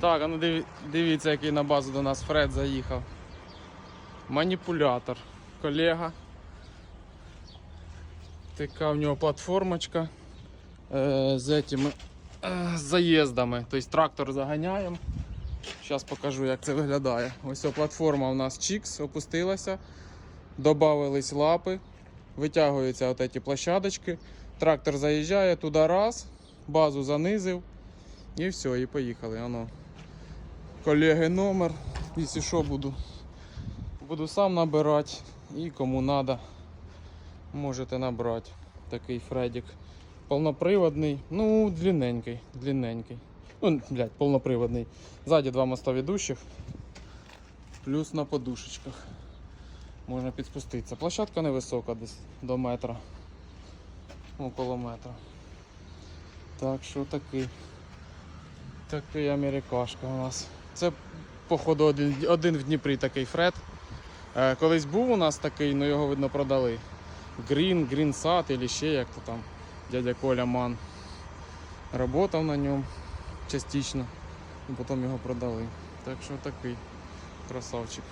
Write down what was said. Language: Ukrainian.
Так, а ну диві- дивіться, який на базу до нас Фред заїхав. Маніпулятор. Колега. Така в нього платформочка е, з этими е, заїздами. Тобто трактор заганяємо. Зараз покажу, як це виглядає. Ось ця платформа у нас чікс опустилася. Добавились лапи, витягуються от ці площадочки. Трактор заїжджає туди раз, базу занизив і все, і поїхали. Оно. Колеги номер, якщо що буду, буду сам набирати і кому треба, можете набрати. Такий Фредік. Повноприводний, ну, длинненький, длинненький. Ну, блядь, повноприводний. Ззаді два моста ведущих. Плюс на подушечках. Можна підспуститися. Площадка невисока, десь до метра. Около метра. Так що такий. Такий америкашка у нас. Це, походу, один, в Дніпрі такий Фред. Е, колись був у нас такий, але його видно продали. Грін, Грін Сад або ще як то там. Дядя Коля Ман. Работав на ньому частично. І потім його продали. Так що такий красавчик.